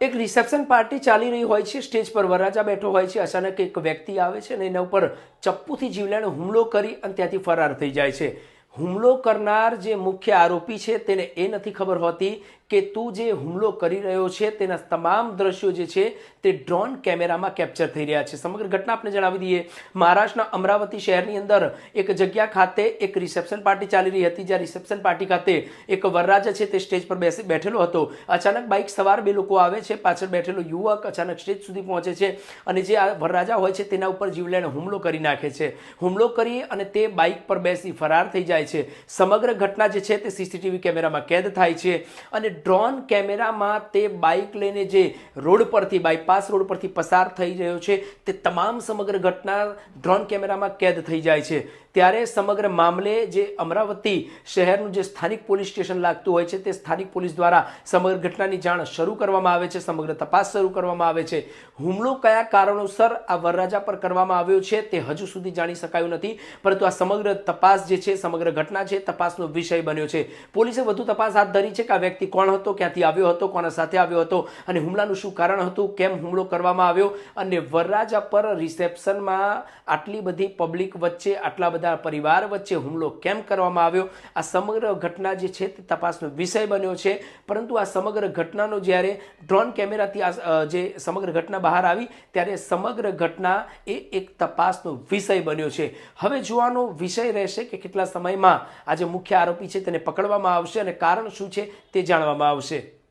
એક reception party ચાલી રહી હોય છે સ્ટેજ પર વરરાજા બેઠો હોય છે, અચાનક એક વ્યક્તિ આવે છે અને એના ઉપર ચપ્પુથી જીવલેણ હુમલો કરી અને ત્યાંથી ફરાર થઈ જાય છે. હુમલો કરનાર જે મુખ્ય આરોપી છે તેને એ નથી ખબર હોતી કે તું જે હુમલો કરી રહ્યો છે તેના તમામ દ્રશ્યો જે છે તે ડ્રોન કેમેરામાં કેપ્ચર થઈ રહ્યા છે. સમગ્ર ઘટના આપણે જણાવી દઈએ, મહારાષ્ટ્રના અમરાવતી શહેરની અંદર એક જગ્યા ખાતે એક રિસેપ્શન પાર્ટી ચાલી રહી હતી. જ્યાં રિસેપ્શન પાર્ટી ખાતે એક વરરાજા છે તે સ્ટેજ પર બેસી બેઠેલો હતો. અચાનક બાઇક સવાર બે લોકો આવે છે. પાછળ બેઠેલો યુવક અચાનક સ્ટેજ સુધી પહોંચે છે અને જે આ વરરાજા હોય છે તેના ઉપર જીવલેણ હુમલો કરી નાખે છે. હુમલો કરી અને તે બાઇક પર બેસી ફરાર થઈ જાય છે. સમગ્ર ઘટના જે છે તે સીસીટીવી કેમેરામાં કેદ થાય છે અને ડ્રોન કેમેરામાં તે બાઇક લઈને જે રોડ પરથી, બાયપાસ રોડ પરથી પસાર થઈ રહ્યો છે, તે તમામ સમગ્ર ઘટના ડ્રોન કેમેરામાં કેદ થઈ જાય છે. ત્યારે સમગ્ર મામલે જે અમરાવતી શહેરનું જે સ્થાનિક પોલીસ સ્ટેશન લાગતું હોય છે, તે સ્થાનિક પોલીસ દ્વારા સમગ્ર ઘટનાની જાણ શરૂ કરવામાં આવે છે, સમગ્ર તપાસ શરૂ કરવામાં આવે છે. હુમલો કયા કારણોસર આ વરરાજા પર કરવામાં આવ્યો છે તે હજુ સુધી જાણી શકાયું નથી, પરંતુ આ સમગ્ર તપાસ જે છે, સમગ્ર ઘટના છે, તપાસનો વિષય બન્યો છે. પોલીસે વધુ તપાસ હાથ ધરી છે કે આ વ્યક્તિ કોણ હતો, ક્યાંથી આવ્યો હતો, કોના સાથે આવ્યો હતો અને હુમલાનું શું કારણ હતું, કેમ હુમલો કરવામાં આવ્યો અને વરરાજા પર રિસેપ્શનમાં આટલી બધી પબ્લિક વચ્ચે, આટલા બધા પરિવાર વચ્ચે હુમલો કેમ કરવામાં આવ્યો? આ સમગ્ર ઘટના જે છે તે તપાસનો વિષય બન્યો છે. પરંતુ આ સમગ્ર ઘટનાનો જ્યારે ડ્રોન કેમેરાથી આ જે સમગ્ર ઘટના બહાર આવી, ત્યારે સમગ્ર ઘટના એ એક તપાસનો વિષય બન્યો છે. હવે જોવાનો વિષય રહેશે કે કેટલા સમયમાં આ જે મુખ્ય આરોપી છે તેને પકડવામાં આવશે અને કારણ શું છે તે જાણવામાં આવશે.